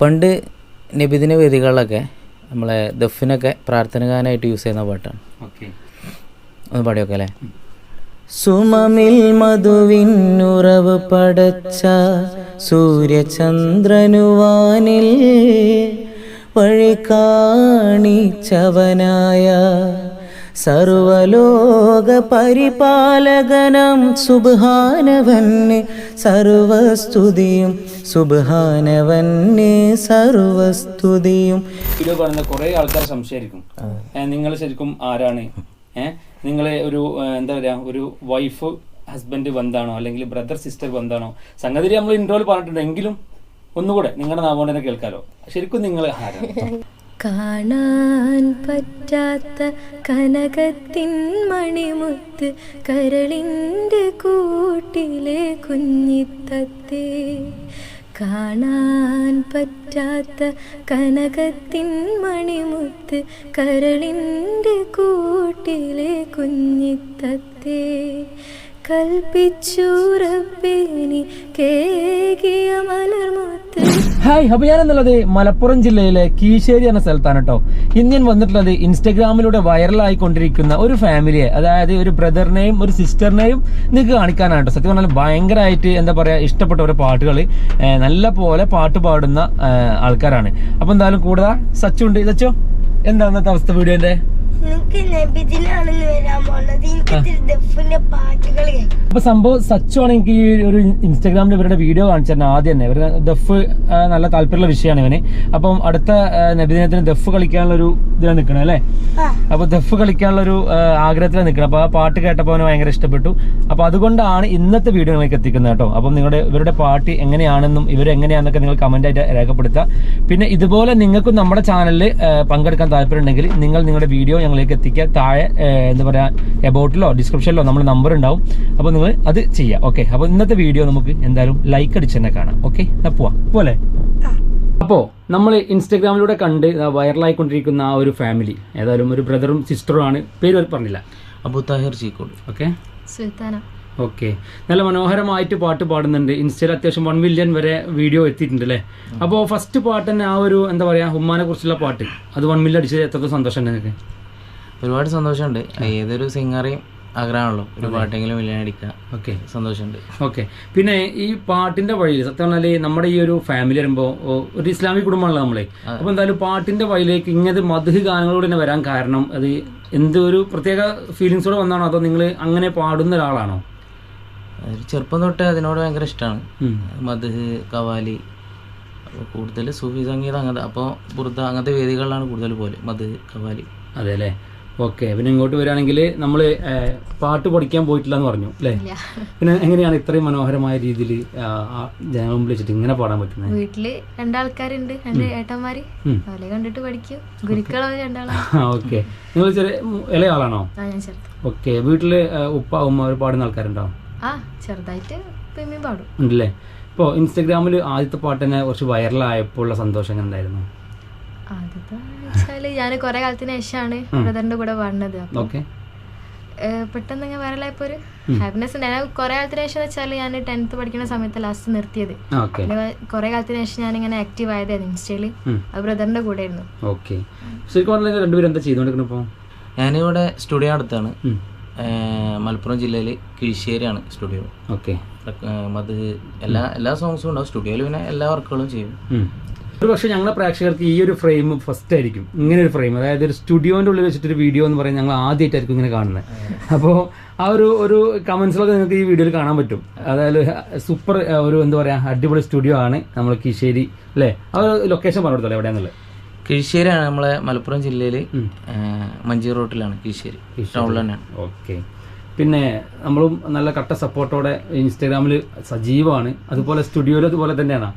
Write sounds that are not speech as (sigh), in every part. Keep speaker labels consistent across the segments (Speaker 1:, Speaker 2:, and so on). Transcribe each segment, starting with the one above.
Speaker 1: പണ്ട് നബിദിന വേദികളിലൊക്കെ നമ്മളെ ദഫിനൊക്കെ പ്രാർത്ഥന ഗാനമായിട്ട് യൂസ് ചെയ്യുന്ന പാട്ടാണ്.
Speaker 2: ഓക്കെ.
Speaker 1: ഒന്ന് പാടിയൊക്കെ അല്ലേ? സുമമിൽ മധുവിന്നുറവ് പടച്ച സൂര്യചന്ദ്രനുവാനിൽ വഴി കാണിച്ചവനായ സർവലോക പരിപാലകനം സുബാനവന് സർവസ്തുതിയും സുബാനവന് സർവസ്തുതിയും.
Speaker 2: വീഡിയോ കാണുന്ന കുറേ ആൾക്കാർ സംശയമായിരിക്കും നിങ്ങൾ ശരിക്കും ആരാണ്? ഏഹ് നിങ്ങൾ ഒരു എന്താ പറയാ ഒരു വൈഫ് ഹസ്ബൻഡ് ബന്ധാണോ? അല്ലെങ്കിൽ ബ്രദർ സിസ്റ്റർ ബന്ധാണോ? സംഗതി നമ്മൾ ഇൻട്രോയിൽ പറഞ്ഞിട്ടുണ്ട്. എങ്കിലും ഒന്നുകൂടെ നിങ്ങളുടെ നാമോണ്ട് തന്നെ കേൾക്കാലോ. ശരിക്കും നിങ്ങൾ ആരാണ്?
Speaker 3: കാണാൻ പറ്റാത്ത കനകത്തിൻ മണിമുത്ത് കരളിന്റെ കൂട്ടിലെ കുഞ്ഞിത്തത്തെ. കാണാൻ പറ്റാത്ത കനകത്തിൻ മണിമുത്ത് കരളിന്റെ കൂട്ടിലെ കുഞ്ഞിത്തത്തേ.
Speaker 2: ഹായ് അപ്പൊ ഞാനെന്നുള്ളത് മലപ്പുറം ജില്ലയിലെ കീശേരി എന്ന സ്ഥലത്താണ് കേട്ടോ ഇന്ത്യൻ വന്നിട്ടുള്ളത് ഇൻസ്റ്റഗ്രാമിലൂടെ വൈറലായിക്കൊണ്ടിരിക്കുന്ന ഒരു ഫാമിലിയെ അതായത് ഒരു ബ്രദറിനെയും ഒരു സിസ്റ്ററിനെയും നിങ്ങൾക്ക് കാണിക്കാനാണ് കേട്ടോ സത്യം പറഞ്ഞാൽ ഭയങ്കരമായിട്ട് എന്താ പറയാ ഇഷ്ടപ്പെട്ട ഒരു പാട്ടുകൾ നല്ല പോലെ പാട്ട് പാടുന്ന ആൾക്കാരാണ്. അപ്പൊ എന്തായാലും കൂടുതൽ സച്ചുണ്ട്. സച്ചോ എന്താ അന്നത്തെ അവസ്ഥ വീഡിയോന്റെ? അപ്പൊ സംഭവം സച്ചു ആണ് എനിക്ക് ഈ ഒരു ഇൻസ്റ്റാഗ്രാമിൽ ഇവരുടെ വീഡിയോ കാണിച്ചിരുന്നു ആദ്യം തന്നെ. ഇവരുടെ ദഫ് നല്ല താല്പര്യമുള്ള വിഷയമാണ് ഇവന്. അപ്പം അടുത്ത നബിദിനത്തിന് ദഫ് കളിക്കാനുള്ള ഒരു ഇതിലാണ് നിൽക്കണം അല്ലേ? അപ്പൊ ദഫ് കളിക്കാനുള്ള ഒരു ആഗ്രഹത്തിലാണ് നിൽക്കണം അപ്പൊ ആ പാട്ട് കേട്ടപ്പോൾ അവന് ഭയങ്കര ഇഷ്ടപ്പെട്ടു. അപ്പൊ അതുകൊണ്ടാണ് ഇന്നത്തെ വീഡിയോ നിങ്ങൾക്ക് എത്തിക്കുന്നത് കേട്ടോ. അപ്പം നിങ്ങളുടെ ഇവരുടെ പാർട്ടി എങ്ങനെയാണെന്നും ഇവരെങ്ങനെയാണെന്നൊക്കെ നിങ്ങൾ കമന്റ് ആയിട്ട് രേഖപ്പെടുത്തുക. പിന്നെ ഇതുപോലെ നിങ്ങൾക്കും നമ്മുടെ ചാനലിൽ പങ്കെടുക്കാൻ താല്പര്യം ഉണ്ടെങ്കിൽ നിങ്ങൾ നിങ്ങളുടെ വീഡിയോ ഞങ്ങളിലേക്ക് എത്തിക്കുക. താഴെ എന്താ പറയുക എബൌട്ടിലോ ഡിസ്ക്രിപ്ഷനിലോ നമ്മുടെ നമ്പർ ഉണ്ടാവും. അപ്പോൾ നിങ്ങൾ അത് ചെയ്യുക ഓക്കെ അപ്പോൾ ഇന്നത്തെ വീഡിയോ നമുക്ക് എന്തായാലും ലൈക്ക് അടിച്ച് തന്നെ കാണാം. ഓക്കെ പോവാം. പോലെ അപ്പോൾ നമ്മൾ ഇൻസ്റ്റാഗ്രാമിലൂടെ കണ്ട് വൈറലായിക്കൊണ്ടിരിക്കുന്ന ആ ഒരു ഫാമിലി ഏതായാലും ഒരു ബ്രദറും സിസ്റ്ററും ആണ്. പേര് പറഞ്ഞില്ല.
Speaker 1: അബു താഹിർ ചീക്കോട്.
Speaker 2: ഓക്കെ
Speaker 3: സുൽത്താന.
Speaker 2: ഓക്കെ നല്ല മനോഹരമായിട്ട് പാട്ട് പാടുന്നുണ്ട്. ഇൻസ്റ്റയിൽ അത്യാവശ്യം വൺ മില്യൺ വരെ വീഡിയോ എത്തിയിട്ടുണ്ട് അല്ലേ? അപ്പോൾ ഫസ്റ്റ് പാട്ട് തന്നെ ആ ഒരു എന്താ പറയുക ഉമ്മാനെ കുറിച്ചുള്ള പാട്ട്. അത് വൺ മില്യൺ അടിച്ചത് എത്രത്തോളം സന്തോഷം നിങ്ങൾക്ക്
Speaker 1: ഒരുപാട് സന്തോഷമുണ്ട്. ഏതൊരു സിംഗറേയും ആഗ്രഹമാണല്ലോ. ഒരു പാട്ടെങ്കിലും വില അടിക്കുക
Speaker 2: ഓക്കെ.
Speaker 1: സന്തോഷമുണ്ട്.
Speaker 2: ഓക്കെ. പിന്നെ ഈ പാട്ടിന്റെ വഴിയിൽ സത്യം പറഞ്ഞാൽ നമ്മുടെ ഈ ഒരു ഫാമിലി വരുമ്പോൾ ഒരു ഇസ്ലാമിക് കുടുംബമാണല്ലോ നമ്മളെ. അപ്പോൾ എന്തായാലും പാട്ടിന്റെ വഴിയിലേക്ക് ഇങ്ങനത്തെ മധു ഗാനങ്ങളോട് തന്നെ വരാൻ കാരണം അത് എന്തൊരു ഒരു പ്രത്യേക ഫീലിങ്സോടെ വന്നാണോ? അതോ നിങ്ങൾ അങ്ങനെ പാടുന്ന ഒരാളാണോ?
Speaker 1: ചെറുപ്പം തൊട്ടേ അതിനോട് ഭയങ്കര ഇഷ്ടമാണ്
Speaker 2: മധുഹ്
Speaker 1: മധു കവാലി കൂടുതൽ സൂഫി സംഗീതം അങ്ങനത്തെ അപ്പോൾ ബുർദ അങ്ങനത്തെ വേദികളിലാണ് കൂടുതൽ പോലെ മധു കവാലി.
Speaker 2: അതെ അല്ലേ? ഓക്കെ പിന്നെ ഇങ്ങോട്ട് വരികയാണെങ്കിൽ നമ്മൾ പാട്ട് പഠിക്കാൻ പോയിട്ടില്ല എന്ന് പറഞ്ഞു അല്ലേ? പിന്നെ എങ്ങനെയാണ് ഇത്രയും മനോഹരമായ രീതിയിൽ ജനങ്ങൾ മുമ്പിൽ വെച്ചിട്ട് ഇങ്ങനെ പാടാൻ പറ്റുന്നത്?
Speaker 3: വീട്ടിൽ രണ്ടാൾക്കാരുണ്ട് രണ്ട് ഏട്ടന്മാര്. അവരെ കണ്ടിട്ട് പഠിക്കും. ഗുരുക്കളോ രണ്ടാളോ (laughs)
Speaker 2: ഓക്കെ. നിങ്ങൾ ചെറിയ ഇളയ ആളാണോ? ഓക്കെ. വീട്ടിൽ ഉപ്പ ഉമ്മ പാടുന്ന ആൾക്കാരുണ്ടോ?
Speaker 3: ആ ചെറുതായിട്ട് പാടും.
Speaker 2: ഉണ്ടല്ലേ? ഇപ്പോൾ ഇൻസ്റ്റാഗ്രാമിൽ ആദ്യത്തെ പാട്ട് തന്നെ കുറച്ച് വൈറലായപ്പോൾ ഉള്ള സന്തോഷം എങ്ങനെ ഉണ്ടായിരുന്നു
Speaker 3: ആദ്യത്തെ വെച്ചാൽ ഞാൻ കുറെ കാലത്തിന് ശേഷമാണ് ബ്രദറിന്റെ കൂടെ വന്നത് അപ്പൊ പെട്ടെന്ന് ഇങ്ങനെ വൈറലായപ്പോ ഒരു ഹാപ്പിനെസ് ഞാൻ കുറെ കാലത്തിന് ശേഷം വെച്ചാൽ ഞാൻ ടെൻത്ത് പഠിക്കുന്ന സമയത്ത് ലാസ്റ്റ് നിർത്തിയത്. കുറെ കാലത്തിന് ശേഷം ഞാൻ ഇങ്ങനെ ആക്റ്റീവ് ആയതായിരുന്നു
Speaker 2: ഇൻസ്റ്റയിൽ.
Speaker 3: അത് ബ്രദറിന്റെ കൂടെ ആയിരുന്നു
Speaker 2: രണ്ടുപേരും എന്താ ചെയ്തുകൊണ്ടിരിക്കുന്നത് ഇപ്പോൾ
Speaker 1: ഞാനിവിടെ സ്റ്റുഡിയോ അടുത്താണ്. മലപ്പുറം ജില്ലയിൽ കിഴിശ്ശേരിയാണ് സ്റ്റുഡിയോ.
Speaker 2: ഓക്കെ.
Speaker 1: മധു എല്ലാ എല്ലാ സോങ്സും ഉണ്ടാവും. സ്റ്റുഡിയോയിൽ പിന്നെ എല്ലാ വർക്കുകളും ചെയ്യും.
Speaker 2: ഒരു പക്ഷേ ഞങ്ങളെ പ്രേക്ഷകർക്ക് ഈ ഒരു ഫ്രെയിം ഫസ്റ്റ് ആയിരിക്കും. ഇങ്ങനെ ഒരു ഫ്രെയിം അതായത് ഒരു സ്റ്റുഡിയോന്റെ ഉള്ളിൽ വെച്ചിട്ടൊരു വീഡിയോ എന്ന് പറയുന്നത് ഞങ്ങൾ ആദ്യമായിട്ടായിരിക്കും ഇങ്ങനെ കാണുന്നത് അപ്പോൾ ആ ഒരു ഒരു കമൻസിലൊക്കെ നിങ്ങൾക്ക് ഈ വീഡിയോയിൽ കാണാൻ പറ്റും. അതായത് സൂപ്പർ ഒരു എന്താ പറയുക അടിപൊളി സ്റ്റുഡിയോ ആണ് നമ്മൾ കിശ്ശേരി അല്ലേ ആ ഒരു ലൊക്കേഷൻ പറഞ്ഞു കൊടുത്തല്ലോ എവിടെയാണെന്നുള്ളത്
Speaker 1: കിഴിശ്ശേരിയാണ് നമ്മളെ മലപ്പുറം ജില്ലയിൽ. മഞ്ചി റോട്ടിലാണ് കിഴിശ്ശേരി ടൗണിൽ തന്നെയാണ്.
Speaker 2: ഓക്കെ. പിന്നെ നമ്മളും നല്ല കട്ട സപ്പോർട്ടോടെ ഇൻസ്റ്റാഗ്രാമിൽ സജീവമാണ്. അതുപോലെ സ്റ്റുഡിയോയിൽ അതുപോലെ തന്നെയാണ്?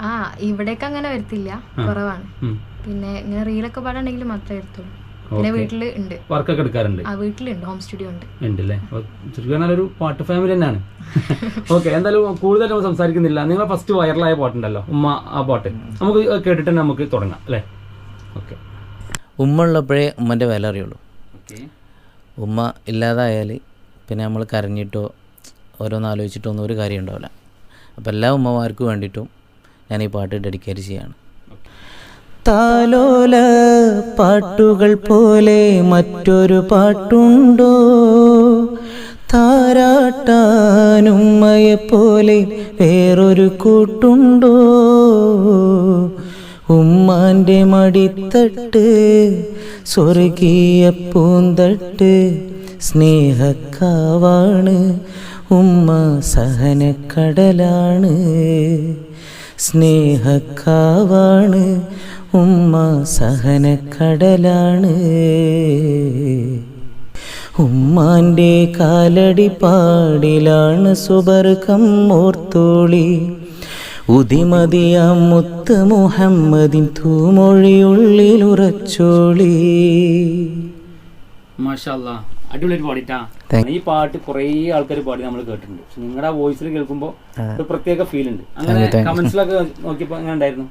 Speaker 3: ആ ഇവിടേക്ക് അങ്ങനെ വരത്തില്ല. കുറവാണ്. പിന്നെ ഇങ്ങനെ റീലൊക്കെ പാടുണ്ടെങ്കിൽ മാത്രമേ വരത്തുള്ളൂ. പിന്നെ വീട്ടിൽ ഉണ്ട്.
Speaker 2: വർക്കൊക്കെ എടുക്കാറുണ്ട്?
Speaker 3: ആ വീട്ടിലുണ്ട്. ഹോം സ്റ്റുഡിയോ ഉണ്ട്.
Speaker 2: ഉണ്ടല്ലേ? ഒരു പാട്ട് ഫാമിലി തന്നെയാണ്. (laughs) ഓക്കെ എന്തായാലും കൂടുതൽ നമ്മൾ സംസാരിക്കുന്നില്ല. നിങ്ങൾ ഫസ്റ്റ് വൈറലായ പാട്ടുണ്ടല്ലോ ഉമ്മ ആ പാട്ട്. നമുക്ക് കേട്ടിട്ട് തന്നെ നമുക്ക് തുടങ്ങാം അല്ലേ? ഓക്കെ.
Speaker 1: ഉമ്മ ഉള്ളപ്പോഴേ ഉമ്മന്റെ വില അറിയുള്ളൂ. ഉമ്മ ഇല്ലാതായാൽ പിന്നെ നമ്മൾ കരഞ്ഞിട്ടോ ഓരോന്ന് ആലോചിച്ചിട്ടോ ഒന്നും ഒരു കാര്യം ഉണ്ടാവില്ല അപ്പോൾ എല്ലാ ഉമ്മമാർക്കും വേണ്ടിയിട്ടും ഞാൻ ഈ പാട്ട് ഡെഡിക്കേറ്റ് ചെയ്യാണ്. താലോല പാട്ടുകൾ പോലെ മറ്റൊരു പാട്ടുണ്ടോ? താരാട്ടാനുമ്മയെ പോലെ വേറൊരു കൂട്ടുണ്ടോ? ഉമ്മാന്റെ മടിത്തട്ട് സ്വർഗീയ പൂന്തട്ട് സ്നേഹക്കാവാണ് ഉമ്മ സഹനക്കടലാണ്. സ്നേഹക്കാവാണ് ഉമ്മ സഹനക്കടലാണ്. ഉമ്മാന്റെ കാലടി പാടിലാണ് സുബർക്കം ഓർത്തോളി. ഉദിമതിയാം മുത്ത് മുഹമ്മദിൻ തൂമൊഴിയുള്ളിൽ ഉറച്ചോളി
Speaker 2: മാഷാ അടിപൊളി പാടിട്ടാ. ഈ പാട്ട് കുറേ ആൾക്കാർ പാടി നമ്മൾ കേട്ടിട്ടുണ്ട്. പക്ഷെ നിങ്ങളുടെ വോയിസിൽ കേൾക്കുമ്പോൾ ഒരു പ്രത്യേക ഫീൽ ഉണ്ട്. അങ്ങനെ കമന്റ്സിലൊക്കെ നോക്കിയപ്പോൾ അങ്ങനെ ഉണ്ടായിരുന്നു?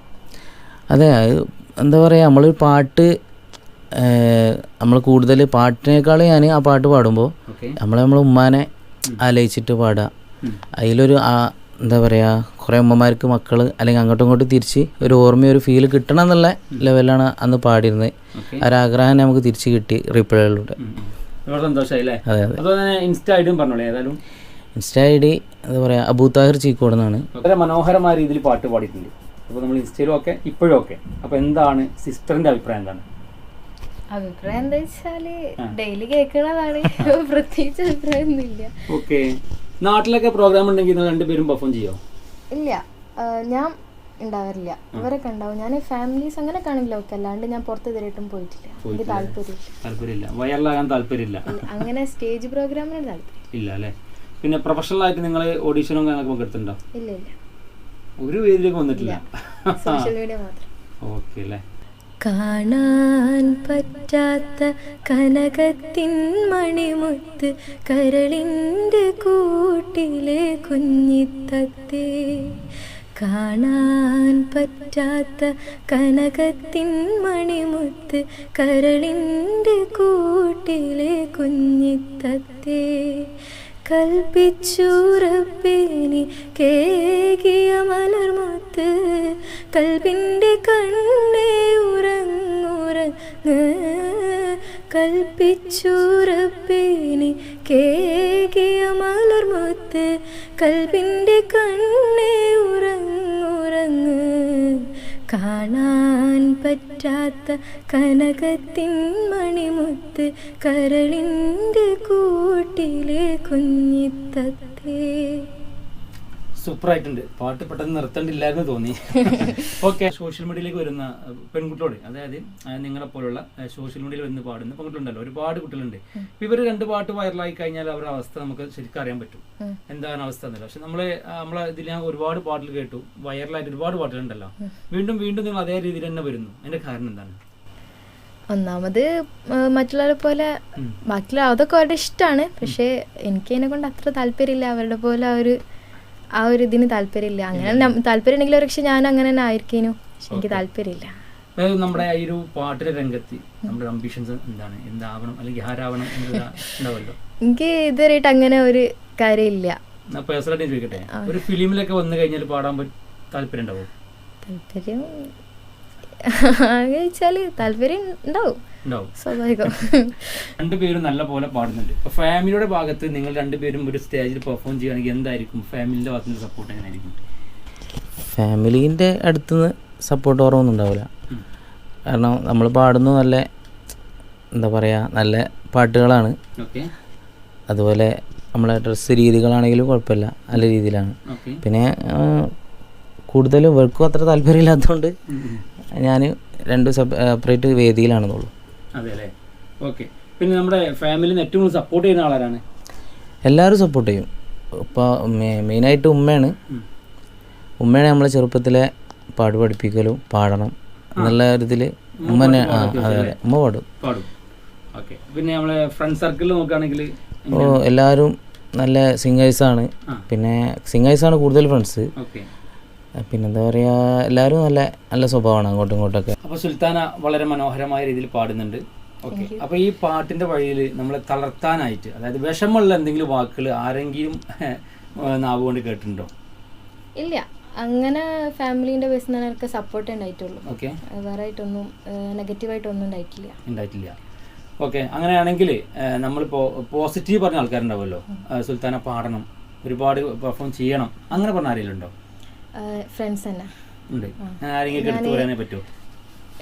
Speaker 1: അതെ അത് എന്താ പറയുക നമ്മളൊരു പാട്ട് നമ്മൾ കൂടുതൽ പാട്ടിനേക്കാൾ ഞാൻ ആ പാട്ട് പാടുമ്പോൾ
Speaker 2: നമ്മൾ
Speaker 1: നമ്മൾ നമ്മളെ ഉമ്മാനെ ആലയിച്ചിട്ട് പാടുക അതിലൊരു ആ- എന്താ പറയുക കുറേ ഉമ്മമാർക്ക് മക്കൾ അല്ലെങ്കിൽ അങ്ങോട്ടും ഇങ്ങോട്ടും തിരിച്ച് ഒരു ഓർമ്മ ഒരു ഫീൽ കിട്ടണം എന്നുള്ള ലെവലാണ് അന്ന് പാടിയിരുന്നത്. ഒരാഗ്രഹം നമുക്ക് തിരിച്ച് കിട്ടി റിപ്ലൈകളിലൂടെ
Speaker 2: ഒരുപാട് സന്തോഷമായി അല്ലേ
Speaker 1: അതെ അതെ.
Speaker 2: അതുപോലെ തന്നെ ഇൻസ്റ്റ ഐഡിയും പറഞ്ഞോളേ ഏതായാലും.
Speaker 1: ഇൻസ്റ്റാ ഐ ഡി എന്താ പറയുക ചീക്കോട് എന്നാണ്
Speaker 2: വളരെ മനോഹരമായ രീതിയിൽ പാട്ട് പാടിയിട്ടുണ്ട്. അപ്പോൾ നമ്മൾ ഇൻസ്റ്റയിലും ഒക്കെ ഇപ്പോഴും ഒക്കെ അപ്പോൾ എന്താണ് സിസ്റ്ററിന്റെ അഭിപ്രായം എന്താണ്?
Speaker 3: അഭിപ്രായം എന്താ വെച്ചാൽ ഡെയിലി കേൾക്കണതാണ് (laughs) പ്രത്യേകിച്ച് അഭിപ്രായം ഒന്നുമില്ല.
Speaker 2: ഓക്കെ. നാട്ടിലൊക്കെ പ്രോഗ്രാം ഉണ്ടെങ്കിൽ രണ്ടുപേരും പെർഫോം ചെയ്യോ?
Speaker 3: ഇല്ല. ഞാൻ ഉണ്ടാവാറില്ല. ഇവരൊക്കെ ഉണ്ടാവും. ഞാൻ ഫാമിലീസ് അങ്ങനെ കാണില്ല. ഒക്കെ അല്ലാണ്ട് ഞാൻ പുറത്ത് ഇതുവരെയായിട്ടും പോയിട്ടില്ല. എനിക്ക് താല്പര്യമില്ല.
Speaker 2: താല്പര്യമില്ല. വയറിലാകാൻ താല്പര്യമില്ല.
Speaker 3: ഇല്ല, അങ്ങനെ സ്റ്റേജ് പ്രോഗ്രാമിന് താല്പര്യം.
Speaker 2: ഇല്ല അല്ലേ? പിന്നെ പ്രൊഫഷണൽ ആയിട്ട് നിങ്ങൾ ഓഡീഷനും അങ്ങനെ പങ്കെടുത്തിട്ടുണ്ടോ
Speaker 3: ഇല്ല ഇല്ല.
Speaker 2: ഒരു വേദിയിലേക്ക് വന്നിട്ടില്ല.
Speaker 3: സോഷ്യൽ മീഡിയ മാത്രം.
Speaker 2: ഓക്കെ അല്ലേ?
Speaker 3: കാണാൻ പറ്റാത്ത കനകത്തിൻ മണിമുത്ത് കരളിന്റെ കൂട്ടിലെ കുഞ്ഞിത്തത്തേ. കാണാൻ പറ്റാത്ത കനകത്തിൻ മണിമുത്ത് കരളിന്റെ കൂട്ടിലെ കുഞ്ഞിത്തത്തെ കൽപ്പിച്ചുറപ്പേനി കേകിയ മലർമുത്ത് കൽപ്പിന്റെ കണ്ണേ ഉറങ്ങുറങ്ങ് കൽപ്പിച്ചുറപ്പേനി കേകിയ മലർമുത്ത് കൽപ്പിന്റെ കണ്ണേ കാണാൻ പറ്റാത്ത കനകത്തിൻ മണിമുത്ത് കരളിന്റെ കൂട്ടിലെ കുഞ്ഞിത്തത്തേ.
Speaker 2: സൂപ്പർ ആയിട്ടുണ്ട് പാട്ട് പെട്ടെന്ന് നിർത്തേണ്ടില്ലായിരുന്നു തോന്നി. (laughs) ഓക്കെ. സോഷ്യൽ മീഡിയയിലേക്ക് വരുന്ന പെൺകുട്ടിയോട് പെൺകുട്ടികളോട് അതായത് നിങ്ങളെ പോലുള്ള സോഷ്യൽ മീഡിയയിൽ വന്ന് പാടുന്ന പെൺകുട്ടികളുണ്ടല്ലോ. ഒരുപാട് കുട്ടികളുണ്ട്. ഇവർ രണ്ട് പാട്ട് വൈറലായി കഴിഞ്ഞാൽ അവരുടെ അവസ്ഥ നമുക്ക് ശരിക്കും അറിയാൻ പറ്റും. എന്താണ് അവസ്ഥ എന്നല്ല പക്ഷെ നമ്മളെ നമ്മളെ ഇതിൽ ഞാൻ ഒരുപാട് പാട്ടിൽ കേട്ടു. വൈറലായിട്ട് ഒരുപാട് പാട്ടുകളുണ്ടല്ലോ. വീണ്ടും വീണ്ടും നിങ്ങൾ അതേ രീതിയിൽ തന്നെ വരുന്നു. അതിന്റെ കാരണം എന്താണ്?
Speaker 3: ഒന്നാമത് മറ്റുള്ളവരെ പോലെ ബാക്കിയുള്ള അതൊക്കെ അവരുടെ ഇഷ്ടമാണ് പക്ഷേ എനിക്ക് അതിനെ കൊണ്ട് അത്ര താല്പര്യമില്ല. അവരുടെ പോലെ ആ ഒരു ആ ഒരു ഇതിന് താല്പര്യമില്ല. അങ്ങനെ താല്പര്യം ഉണ്ടെങ്കിൽ പക്ഷെ ഞാൻ അങ്ങനെ തന്നെ ആയിരിക്കേനു. പക്ഷെ എനിക്ക് താല്പര്യമില്ല.
Speaker 2: നമ്മുടെ ഈ ഒരു പാട്ടിലെ രംഗത്ത് നമ്മുടെ അംബിഷൻസ് എന്താണ്? എന്താവണം? അല്ലെങ്കിൽ ആരാവണം ഉണ്ടാവല്ലോ?
Speaker 3: എനിക്ക് ഇതുവരെയായിട്ട് അങ്ങനെ ഒരു കാര്യമില്ല.
Speaker 2: പേഴ്സണലായിട്ട് ചോദിക്കട്ടെ? ഒരു ഫിലിമിലൊക്കെ വന്നു കഴിഞ്ഞാൽ പാടാൻ താല്പര്യം ഉണ്ടാവും?
Speaker 3: താല്പര്യം (laughs) അങ്ങനെ വെച്ചാൽ താല്പര്യം ഉണ്ടാവും. സ്വാഭാവികം. (laughs)
Speaker 2: രണ്ടുപേരും നല്ല പോലെ പാടുന്നുണ്ട്. ഫാമിലിയുടെ ഭാഗത്ത് നിങ്ങൾ രണ്ടുപേരും ഒരു സ്റ്റേജിൽ പെർഫോം ചെയ്യുകയാണെങ്കിൽ എന്തായിരിക്കും? ഫാമിലിന്റെ ഭാഗത്ത് സപ്പോർട്ട് എങ്ങനെയായിരിക്കും?
Speaker 1: ഫാമിലീന്റെ അടുത്തുനിന്ന് സപ്പോർട്ട് കുറവൊന്നും ഉണ്ടാവില്ല. കാരണം നമ്മൾ പാടുന്നു നല്ല എന്താ പറയുക നല്ല പാട്ടുകളാണ്.
Speaker 2: ഓക്കെ.
Speaker 1: അതുപോലെ നമ്മളെ ഡ്രസ്സ് രീതികളാണെങ്കിലും കുഴപ്പമില്ല. നല്ല രീതിയിലാണ്.
Speaker 2: ഓക്കെ.
Speaker 1: പിന്നെ കൂടുതലും ഇവർക്കും അത്ര താല്പര്യമില്ലാത്തതുകൊണ്ട് ഞാൻ രണ്ട് സെപ്പറേറ്റ് വേദിയിലാണെന്നുള്ളൂ.
Speaker 2: അതെ അല്ലേ ഓക്കെ. പിന്നെ നമ്മുടെ ഫാമിലിയിൽ ഏറ്റവും കൂടുതൽ സപ്പോർട്ട് ചെയ്യുന്ന ആളാരാണ്?
Speaker 1: എല്ലാവരും സപ്പോർട്ട് ചെയ്യും. ഇപ്പോൾ മെയിനായിട്ട് ഉമ്മയാണ്. ഉമ്മയാണ് നമ്മളെ ചെറുപ്പത്തിലെ പാട് പഠിപ്പിക്കലും പാടണം എന്നുള്ള ഇതിൽ ഉമ്മ തന്നെ ആ അതെ അതെ. ഉമ്മ പാടും.
Speaker 2: പിന്നെ നമ്മളെ ഫ്രണ്ട് സർക്കിളിൽ നോക്കുകയാണെങ്കിൽ
Speaker 1: ഓ എല്ലാവരും നല്ല സിംഗേഴ്സാണ്. പിന്നെ സിംഗേഴ്സാണ് കൂടുതൽ ഫ്രണ്ട്സ് പിന്നെന്താ പറയുക എല്ലാവരും നല്ല നല്ല സ്വഭാവമാണ് അങ്ങോട്ടും ഇങ്ങോട്ടൊക്കെ.
Speaker 2: അപ്പോൾ സുൽത്താന വളരെ മനോഹരമായ രീതിയിൽ പാടുന്നുണ്ട്. ഓക്കെ അപ്പോൾ ഈ പാട്ടിന്റെ വഴിയിൽ നമ്മളെ തളർത്താനായിട്ട് അതായത് വിഷമുള്ള എന്തെങ്കിലും വാക്കുകൾ ആരെങ്കിലും നാവ് കൊണ്ട് കേട്ടിട്ടുണ്ടോ?
Speaker 3: ഇല്ല. അങ്ങനെ ഫാമിലിന്റെ ബേസിൽ നിന്ന് എനിക്ക് സപ്പോർട്ട് ഉണ്ടായിട്ടുള്ളൂ
Speaker 2: ഓക്കെ
Speaker 3: വേറെ ആയിട്ടൊന്നും നെഗറ്റീവായിട്ടൊന്നും ഉണ്ടായിട്ടില്ല.
Speaker 2: ഉണ്ടായിട്ടില്ല. ഓക്കെ അങ്ങനെയാണെങ്കിൽ നമ്മളിപ്പോൾ പോസിറ്റീവ് പറഞ്ഞ ആൾക്കാരുണ്ടാവുമല്ലോ. സുൽത്താന പാടണം ഒരുപാട് പെർഫോം ചെയ്യണം. അങ്ങനെ പറഞ്ഞ ആരെങ്കിലും ഉണ്ടോ?
Speaker 3: ഫ്രണ്ട്സ് തന്നെ.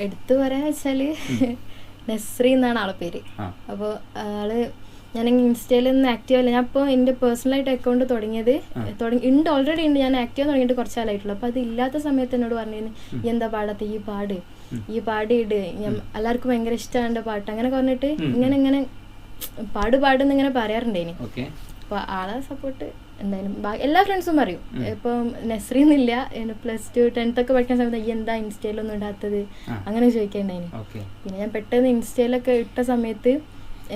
Speaker 2: എടുത്തു പറയാനേ
Speaker 3: വെച്ചാൽ (laughs) നസ്രി എന്നാണ് ആളെ പേര്.
Speaker 2: അപ്പൊ
Speaker 3: അപ്പോൾ ആൾ ഞാൻ ഇൻസ്റ്റയിൽ നിന്ന് ആക്റ്റീവ് അല്ല. ഞാൻ ഇപ്പോൾ എന്റെ പേഴ്സണലായിട്ട് അക്കൗണ്ട് തുടങ്ങിയത് തുടങ്ങി ഉണ്ട് ഓൾറെഡി ഉണ്ട്. ഞാൻ ആക്റ്റീവ് തുടങ്ങിയിട്ട് കുറച്ച് കാലമായിട്ടുള്ളൂ അപ്പോൾ അത് ഇല്ലാത്ത സമയത്ത് എന്നോട് പറഞ്ഞിരുന്നു ഈ എന്താ പാടാത്ത? ഈ പാട്. ഈ പാട് ഇട്. ഞാൻ എല്ലാവർക്കും ഭയങ്കര ഇഷ്ടമാണ് പാട്ട്. അങ്ങനെ പറഞ്ഞിട്ട് ഇങ്ങനെ ഇങ്ങനെ പാട് പാടുന്ന് ഇങ്ങനെ പറയാറുണ്ടേനി. അപ്പോൾ ആളെ സപ്പോർട്ട് എന്തായാലും എല്ലാ ഫ്രണ്ട്സും പറയും. ഇപ്പം നെസറി എന്നില്ല പ്ലസ് ടു ടെൻത്ത് ഒക്കെ പഠിക്കുന്ന സമയത്ത് ഈ എന്താ ഇൻസ്റ്റയിലൊന്നും ഇടാത്തത്? അങ്ങനെ ചോദിക്കണ്ടായി
Speaker 2: ഓക്കെ.
Speaker 3: പിന്നെ ഞാൻ പെട്ടെന്ന് ഇൻസ്റ്റയിലൊക്കെ ഇട്ട സമയത്ത്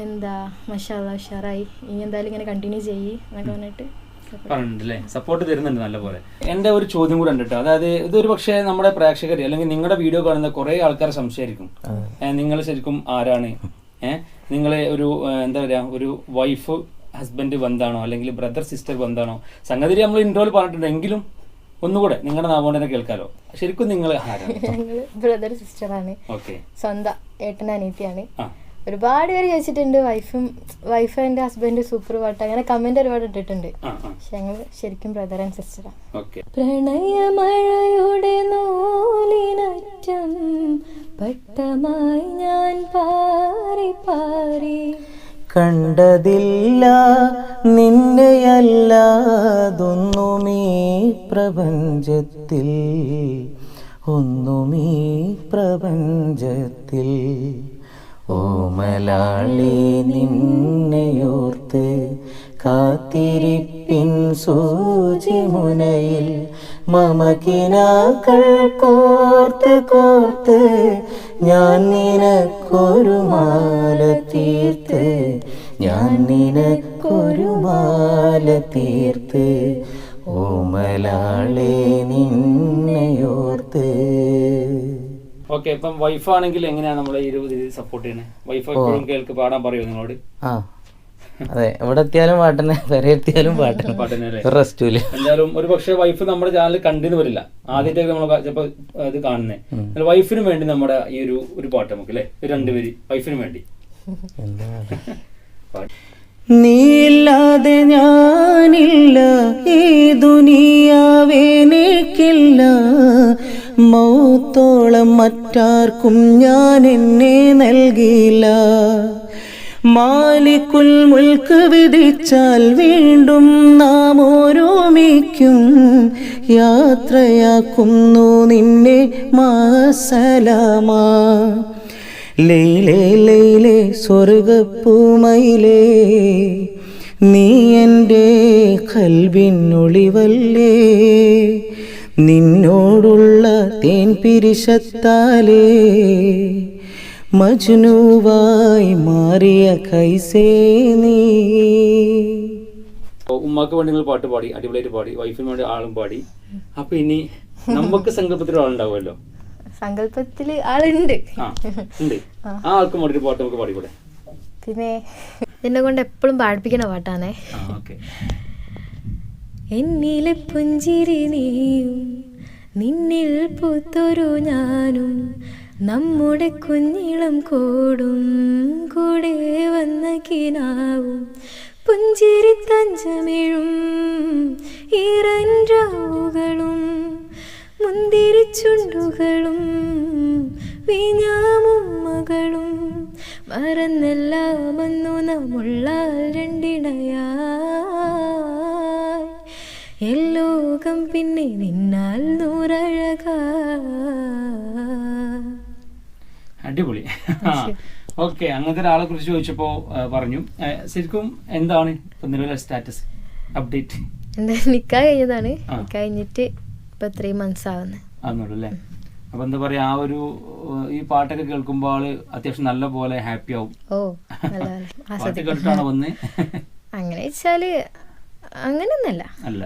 Speaker 3: എന്താ മഷാല ഉഷാറായി. ഇനി എന്തായാലും ഇങ്ങനെ കണ്ടിന്യൂ ചെയ്യ് എന്നൊക്കെ പറഞ്ഞിട്ട്
Speaker 2: സപ്പോർട്ട് തരുന്നുണ്ട് നല്ലപോലെ. എന്റെ ഒരു ചോദ്യം കൂടെ ഉണ്ട് കേട്ടോ അതായത് ഇതൊരു പക്ഷേ നമ്മുടെ പ്രേക്ഷകർ അല്ലെങ്കിൽ നിങ്ങളുടെ വീഡിയോ കാണുന്ന കുറേ ആൾക്കാർ സംശയമായിരിക്കും നിങ്ങൾ ശരിക്കും ആരാണ്? ഏഹ് നിങ്ങളെ ഒരു എന്താ പറയാ ഒരു വൈഫ് ഹസ്ബൻഡ് ബന്ധാണോ? അല്ലെങ്കിൽ ബ്രദർ സിസ്റ്റർ ബന്ധാണോ? സംഗതി നമ്മൾ ഇൻട്രോയിൽ പറഞ്ഞിട്ടുണ്ട്. എങ്കിലും ഒന്നുകൂടെ നിങ്ങളുടെ നാമോണ്ട് തന്നെ കേൾക്കാലോ. ശരിക്കും നിങ്ങൾ
Speaker 3: ബ്രദർ സിസ്റ്ററാണ് (laughs)
Speaker 2: ആണ്.
Speaker 3: സ്വന്തം ഏട്ടൻ അനിയത്തിയാണ്. ഒരുപാട് പേര് ചോദിച്ചിട്ടുണ്ട് വൈഫും വൈഫ് എന്റെ ഹസ്ബൻഡ് സൂപ്പർ പാട്ട്. അങ്ങനെ കമന്റ് ഒരുപാട് ഇട്ടിട്ടുണ്ട്. പക്ഷെ ഞങ്ങൾ ശരിക്കും ബ്രദർ ആൻഡ് സിസ്റ്ററാണ്
Speaker 2: പ്രണയ
Speaker 3: പ്രണയമഴയുടെ നൂലിനറ്റം പട്ടമായി
Speaker 1: കണ്ടതില്ല. നിന്നെയല്ലാതൊന്നുമീ പ്രപഞ്ചത്തിൽ. ഒന്നുമീ പ്രപഞ്ചത്തിൽ. ഓമലാളി നിന്നെയോർത്ത് കാത്തിരിപ്പിൻ സൂചിമുനയിൽ മമകിനാക്കൾ കോർത്ത് കോർത്ത് ഞാൻ നിനക്കൊരു മാല തീർത്ത്. ഞാൻ നിനക്കൊരു മാല തീർത്ത്. ഓമലാളെ നിന്നെയോർത്ത്
Speaker 2: ഓക്കെ ഇപ്പം വൈഫാണെങ്കിൽ എങ്ങനെയാണ് നമ്മളെ ഇരുപത് സപ്പോർട്ട് ചെയ്യുന്നത് വൈഫ് എപ്പോഴും കേൾക്ക് പാടാൻ പറയുമോ നിങ്ങളോട്?
Speaker 1: ആ. അതെ എവിടെ എത്തിയാലും പാട്ടന്നെ വരെ എത്തിയാലും പാട്ടന്നെ.
Speaker 2: റെസ്റ്റ്
Speaker 1: ഇല്ല
Speaker 2: എന്തായാലും ഒരു പക്ഷേ വൈഫ് നമ്മുടെ ചാനൽ കണ്ടിന്ന് വരില്ല. ആദ്യമായിട്ട് നമ്മൾ ചിലപ്പോൾ ഇത് കാണുന്നത് വൈഫിന് വേണ്ടി നമ്മുടെ ഈ ഒരു ഒരു പാട്ട് നമുക്ക് അല്ലേ രണ്ടുപേര് വൈഫിന് വേണ്ടി.
Speaker 1: നീല്ലാതെ ഞാനില്ല. ഈ ദുനിയാവേനേക്കില്ല മൗത്തോളം മറ്റാർക്കും ഞാൻ എന്നെ നൽകിയില്ല. മാലിക്കുൽ മുൽക്ക് വിധിച്ചാൽ വീണ്ടും നാം ഓരോമിക്കും യാത്രയാക്കുന്നു നിന്നെ മാസലാമാ. ലൈലേ ലൈലേ സ്വർഗപ്പൂമയിലേ നീ എന്റെ കൽവിനൊളിവല്ലേ. നിന്നോടുള്ള തേൻ പിരിശത്താലേ മജ്നുവായി മാറിയ കൈസേ നീ
Speaker 2: ഉമ്മാക്ക് വേണ്ടി നിങ്ങൾ പാട്ട് പാടി അടിപൊളിയായിട്ട് പാടി വൈഫിന് വേണ്ടി ആളും പാടി. അപ്പൊ ഇനി നമുക്ക് സങ്കല്പത്തിൽ ആളുണ്ടാവുമല്ലോ?
Speaker 3: സങ്കല്പത്തിൽ ആളുണ്ട്.
Speaker 2: ആ ഉണ്ട്. ആ. ആൾക്കും വേണ്ടി ഒരു പാട്ട് നമുക്ക് പാടിക്കൂടെ?
Speaker 3: പിന്നെ എന്നെ കൊണ്ട് എപ്പോഴും പാടിപ്പിക്കണ പാട്ടാണേ.
Speaker 2: ആ ഓക്കെ.
Speaker 3: എന്നിലെ പുഞ്ചിരി നീയും നിന്നിൽ പൂത്തൊരു ഞാനും നമ്മുടെ കുഞ്ഞിളം കൂടും കൂടെ വന്ന കിനാവും. പുഞ്ചിരി തഞ്ചമിഴും ഈറൻറാവുകളും മുന്തിരിച്ചുണ്ടുകളും
Speaker 2: അങ്ങനത്തെ ഒരാളെ കുറിച്ച് ചോദിച്ചപ്പോ പറഞ്ഞു. ശരിക്കും എന്താണ് ഇപ്പൊ നിലവിലെ സ്റ്റാറ്റസ്? അപ്ഡേറ്റ്.
Speaker 3: നിക്കാ കഴിഞ്ഞതാണ്. കഴിഞ്ഞിട്ട് ഇപ്പൊ ത്രീ മന്ത്സ് ആവുന്നത്
Speaker 2: ആവുന്നുള്ളൂ അല്ലേ? അപ്പൊ എന്താ പറയാ ആ ഒരു ഈ പാട്ടൊക്കെ കേൾക്കുമ്പോൾ ആൾ അത്യാവശ്യം നല്ല പോലെ ഹാപ്പി ആവും.
Speaker 3: ഓ നല്ല നല്ല
Speaker 2: പാട്ട്
Speaker 3: ആസ്വദിക്കും
Speaker 2: കേട്ടിട്ടാണ് വന്ന്? (laughs)
Speaker 3: അങ്ങനെ വെച്ചാൽ അങ്ങനെയൊന്നല്ല
Speaker 2: അല്ല.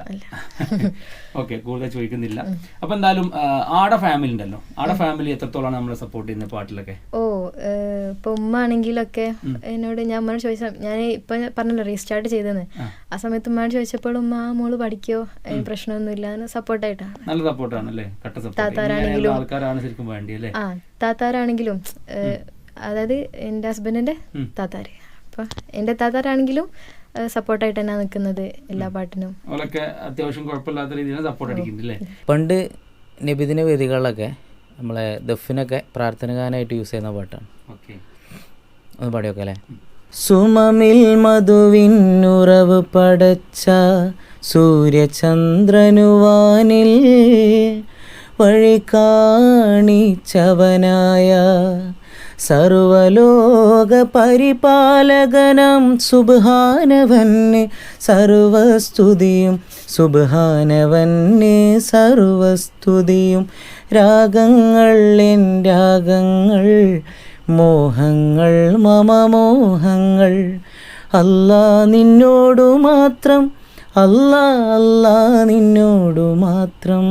Speaker 2: (laughs) ഓക്കെ കൂടുതൽ ചോദിക്കുന്നില്ല. അപ്പൊ എന്തായാലും ആട ഫാമിലി ഉണ്ടല്ലോ. ആടെ ഫാമിലി എത്രത്തോളാണ് നമ്മളെ സപ്പോർട്ട് ചെയ്യുന്ന പാട്ടിലൊക്കെ?
Speaker 3: ഓ ഇപ്പൊ ഉമ്മ ആണെങ്കിലൊക്കെ എന്നോട് ഞാൻ ഉമ്മനോട് ചോദിച്ച ഞാൻ ഇപ്പൊ പറഞ്ഞല്ലോ റീസ്റ്റാർട്ട് ചെയ്തെന്ന്. ആ. സമയത്ത് ഉമ്മനോട് ചോദിച്ചപ്പോൾ ഉമ്മ ആ മോൾ പഠിക്കോ? പ്രശ്നമൊന്നും പ്രശ്നമൊന്നുമില്ല. സപ്പോർട്ടായിട്ടാണ്
Speaker 2: നല്ല സപ്പോർട്ടാണ് അല്ലേ
Speaker 3: താത്താരാണെങ്കിലും-
Speaker 2: ആൾക്കാരാണ് ശരിക്കും വേണ്ടി അല്ലേ
Speaker 3: ആ താത്താരാണെങ്കിലും അതായത് എന്റെ ഹസ്ബൻഡിന്റെ താത്താര്. അപ്പൊ എന്റെ താത്താരാണെങ്കിലും സപ്പോർട്ടായിട്ട് തന്നെ നിൽക്കുന്നത് എല്ലാ പാട്ടിനും.
Speaker 2: അവരൊക്കെ അത്യാവശ്യം കുഴപ്പമില്ലാത്ത രീതിയിൽ സപ്പോർട്ട് അടിക്കുന്നില്ലേ?
Speaker 1: പണ്ട് നബിദിന വേദികളിലൊക്കെ നമ്മളെ ദഫിനൊക്കെ പ്രാർത്ഥന ഗാനമായിട്ട് യൂസ് ചെയ്യുന്ന പാട്ടാണ്.
Speaker 2: ഓക്കെ.
Speaker 1: ഒന്ന് പാടിയൊക്കെ അല്ലേ? സുമമിൽ മധുവിനുറവ് പടച്ച സൂര്യചന്ദ്രനുവാനിൽ വഴി കാണിച്ചവനായ സർവലോക പരിപാലകനം സുബാനവന് സർവസ്തുതിയും സുബാനവന് സർവസ്തുതിയും. രാഗങ്ങൾ എൻ രാഗങ്ങൾ മോഹങ്ങൾ മമ മോഹങ്ങൾ. അല്ലാ നിന്നോടു മാത്രം അല്ലാ അല്ലാ നിന്നോടു മാത്രം.